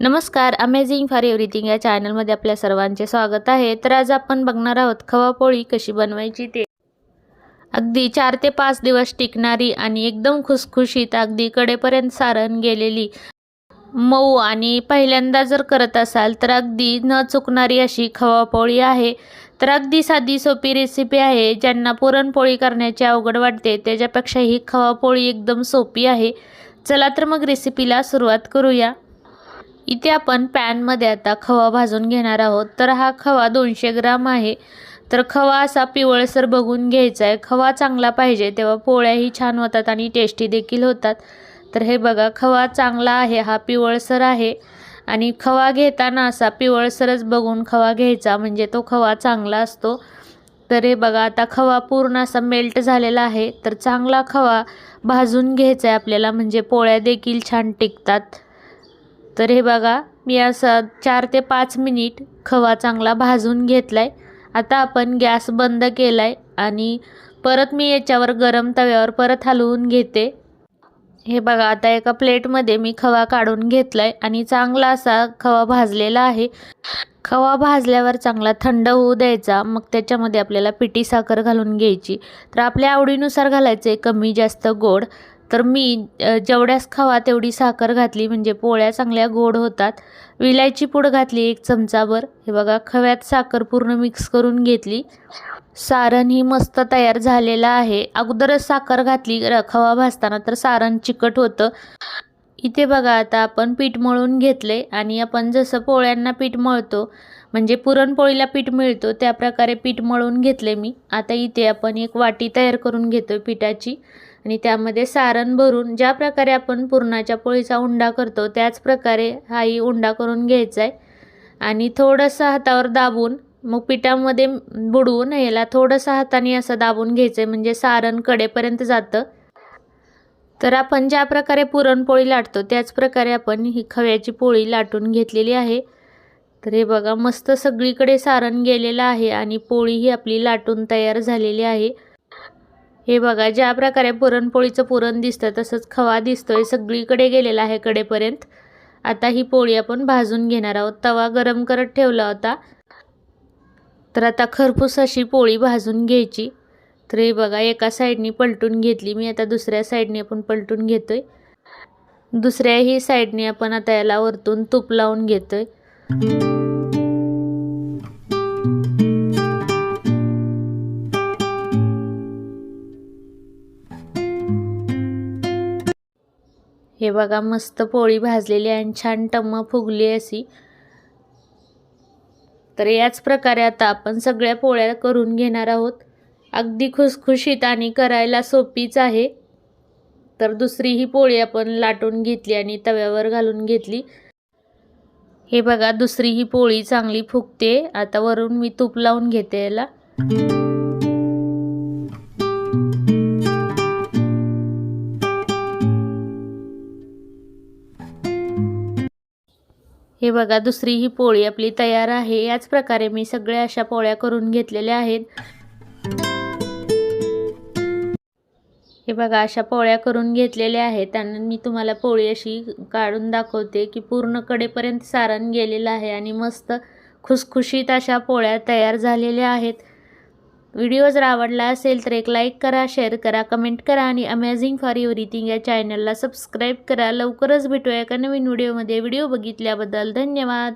नमस्कार amazing for everything या चॅनलमध्ये आपल्या सर्वांचे स्वागत आहे. तर आज आपण बघणार आहोत खवा पोळी कशी बनवायची ते. अगदी चार ते पाच दिवस टिकणारी आणि एकदम खुसखुशीत अगदी कडेपर्यंत सारण गेलेली मऊ आणि पहिल्यांदा जर करत असाल तर अगदी न चुकणारी अशी खवा पोळी आहे. तर अगदी साधी सोपी रेसिपी आहे ज्यांना पुरणपोळी करण्याची अवघड वाटते त्याच्यापेक्षा ही खवा पोळी एकदम सोपी आहे. चला तर मग रेसिपीला सुरुवात करूया. इथे आपण पॅनमध्ये आता खवा भाजून घेणार आहोत. तर हा खवा दोनशे ग्राम आहे. तर खवा असा पिवळसर बघून घ्यायचा आहे खवा चांगला पाहिजे तेव्हा पोळ्याही छान होतात आणि टेस्टी देखील होतात. तर हे बघा खवा चांगला आहे हा पिवळसर आहे. आणि खवा घेताना असा पिवळसरच बघून खवा घ्यायचा म्हणजे तो खवा चांगला असतो. तर हे बघा आता खवा पूर्ण असा मेल्ट झालेला आहे. तर चांगला खवा भाजून घ्यायचा आहे आपल्याला म्हणजे पोळ्या देखील छान टिकतात. तर हे बघा मी असं चार ते पाच मिनिट खवा चांगला भाजून घेतला आहे आता आपण गॅस बंद केला आहे आणि परत मी याच्यावर गरम तव्यावर परत हलवून घेते. हे बघा आता एका प्लेटमध्ये मी खवा काढून घेतला आहे आणि चांगला असा खवा भाजलेला आहे. खवा भाजल्यावर चांगला थंड होऊ द्यायचा मग त्याच्यामध्ये आपल्याला पिठी साखर घालून घ्यायची. तर आपल्या आवडीनुसार घालायचे कमी जास्त गोड. तर मी जेवढ्याच खवा तेवढी साखर घातली म्हणजे पोळ्या चांगल्या गोड होतात. विलायची पूड घातली एक चमचाभर. हे बघा खव्यात साखर पूर्ण मिक्स करून घेतली. सारण ही मस्त तयार झालेलं आहे. अगोदरच साखर घातली खवा भाजताना तर सारण चिकट होतं. इथे बघा आता आपण पीठ मळून घेतले आणि आपण जसं पोळ्यांना पीठ मळतो म्हणजे पुरणपोळीला पीठ मिळतो त्या प्रकारे पीठ मळून घेतले मी. आता इथे आपण एक वाटी तयार करून घेतो पिठाची. आणि त्यामध्ये सारण भरून ज्या प्रकारे आपण पुरणाच्या पोळीचा उंडा करतो त्याच प्रकारे हाही उंडा करून घ्यायचा आहे आणि थोडंसं हातावर दाबून मग पिठामध्ये बुडवून याला थोडंसं हाताने असं दाबून घ्यायचं आहे म्हणजे सारण कडेपर्यंत जातं. तर आपण ज्या प्रकारे पुरणपोळी लाटतो त्याच प्रकारे आपण ही खव्याची पोळी लाटून घेतलेली आहे. तर हे बघा मस्त सगळीकडे सारण गेलेलं आहे आणि पोळी ही आपली लाटून तयार झालेली आहे. हे बघा ज्या प्रकारे पुरणपोळीचं पुरण दिसतं तसंच खवा दिसतोय सगळीकडे गेलेला आहे कडेपर्यंत. आता ही पोळी आपण भाजून घेणार आहोत. तवा गरम करत ठेवला होता. तर आता खरपूस अशी पोळी भाजून घ्यायची. तर हे बघा एका साईडनी पलटून घेतली. मी आता दुसऱ्या साईडने आपण पलटून घेतोय. दुसऱ्याही साईडने आपण आता याला वरतून तूप लावून घेतोय. हे बघा मस्त पोळी भाजलेली आणि छान टम्म फुगली अशी. तर याच प्रकारे आता आपण सगळ्या पोळ्या करून घेणार आहोत. अगदी खुसखुशीत आणि करायला सोपीच आहे. तर दुसरी ही पोळी आपण लाटून घेतली आणि तव्यावर घालून घेतली. हे बघा दुसरी ही पोळी चांगली फुगते. आता वरून मी तूप लावून घेते याला. हे बघा दुसरी ही पोळी आपली तयार आहे. याच प्रकारे मी सगळ्या अशा पोळ्या करून घेतलेल्या आहेत. हे बघा अशा पोळ्या करून घेतलेल्या आहेत त्यांना मी तुम्हाला पोळी अशी काढून दाखवते की पूर्ण कडेपर्यंत सारण गेलेलं आहे आणि मस्त खुसखुशीत अशा पोळ्या तयार झालेल्या आहेत. व्हिडिओ जर आवडला असेल तर एक लाईक करा शेअर करा कमेंट करा आणि अमेझिंग फॉर एव्हरीथिंग या चॅनलला सबस्क्राईब करा. लवकरच भेटूया एका नवीन व्हिडिओमध्ये व्हिडिओ बघितल्याबद्दल धन्यवाद.